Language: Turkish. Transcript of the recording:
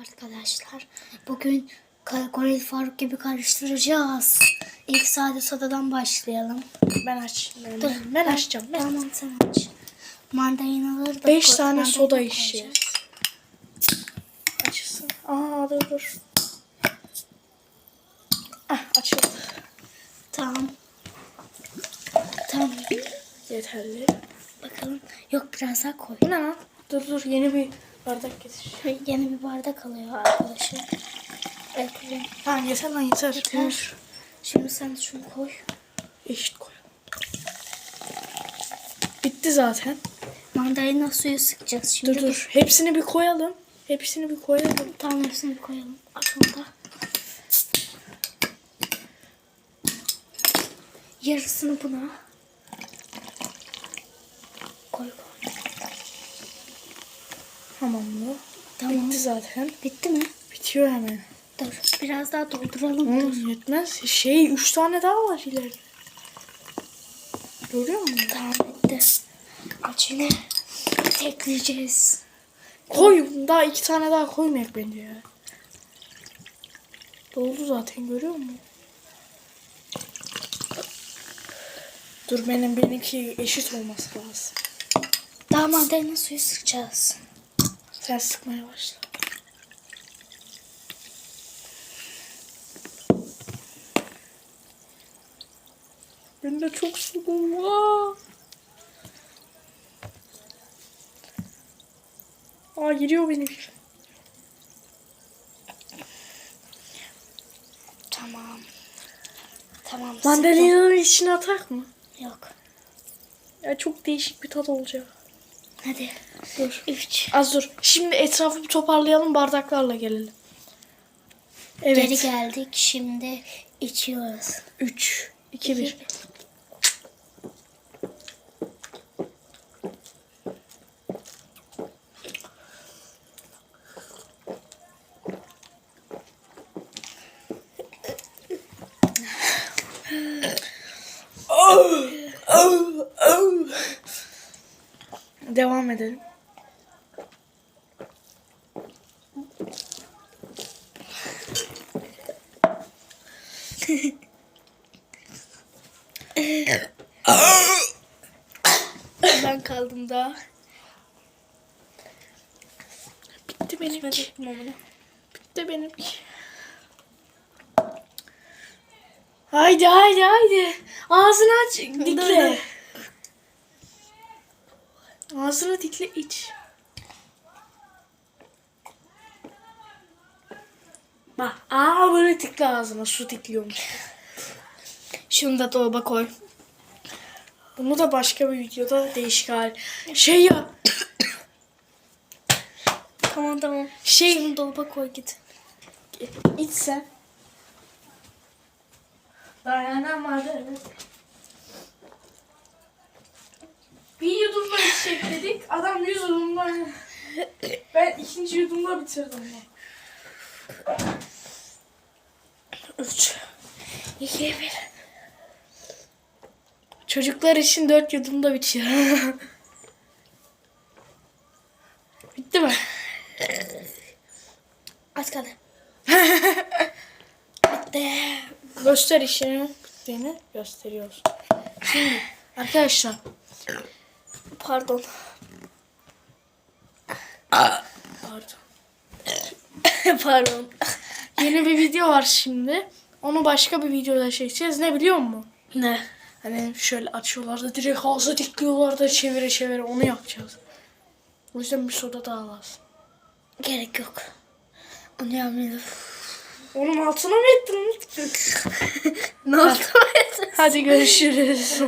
Arkadaşlar bugün Goril Faruk gibi karıştıracağız. İlk sade sodadan başlayalım. Ben açayım. Dur, Ben, ben açacağım. Ben. Tamam sen aç. Mandalinaları da 5 koy- tane soda içeceğiz. Açılsın. Aa dur dur. Ah açıldı. Tamam. Tamam. Yeterli. Bakalım. Yok biraz daha koy. Ne lan? Dur dur yeni bir bardak getir. Şöyle Yeni bir bardak alıyor arkadaşım. Evet. evet. Ha yeter lan yeter. Yeter. Şimdi sen şunu koy. Eşit koy. Bitti zaten. Mandalina suyu sıkacağız şimdi. Dur dur. Hepsini bir koyalım. Hepsini bir koyalım. Tamam hepsini bir koyalım. Aç onu da. Yarısını buna. Koy koy. Tamam mı? Tamam. Bitti zaten. Bitti mi? Bitiyor hemen. Dur. Biraz daha dolduralım. Dur. Oğlum yetmez. Şey üç tane daha var ileride. Görüyor musun? Tamam bitti. Aç yine. Tekleyeceğiz. Koy. Daha iki tane daha koymayak bence ya. Doldu zaten görüyor musun? Dur benim benimki eşit olması lazım. Daha mandalina suyu sıkacağız. Sen sıkmaya başla. Ben de çok sıkıldım. Aa. Aa giriyor benim. Tamam. Tamam. Mandalina'nın içine atak mı? Yok. Ya çok değişik bir tat olacak. Hadi. Dur. Üç. Az dur. Şimdi etrafı bir toparlayalım bardaklarla gelelim. Evet. Geri geldik. Şimdi içiyoruz. 3, 2, 1. Devam edelim. Ben kaldım daha. Bitti benimki. Bitti benimki. Haydi haydi haydi. Ağzını aç. Dikle. Ağzını dikle iç. Bak. Aa böyle dikle ağzına. Su dikliyormuş. Şunu da dolaba koy. Bunu da başka bir videoda değişik hal. Şey yap. Tamam tamam. Şey Şunu dolaba koy git. iç sen. Dayanamadım. Bir yudumda içecek dedik. Adam yüz yudumda. Ben ikinci yudumda bitirdim. Üç. İki bir. Çocuklar için dört yudumda bitiyor. Bitti mi? Az kaldı. Bitti. Göster işini bittiğini gösteriyoruz. Şimdi arkadaşlar Pardon. pardon. Pardon. Yeni bir video var şimdi. Onu başka bir videoda çekeceğiz. Ne biliyor musun? Ne? Hani şöyle açıyorlar da direkt ağza dikliyorlar da çevire çevire onu yapacağız. O yüzden bir soda daha lazım. Gerek yok. Onu yapmayalım. Onun altına mı ettin? ne oldu? Hadi görüşürüz.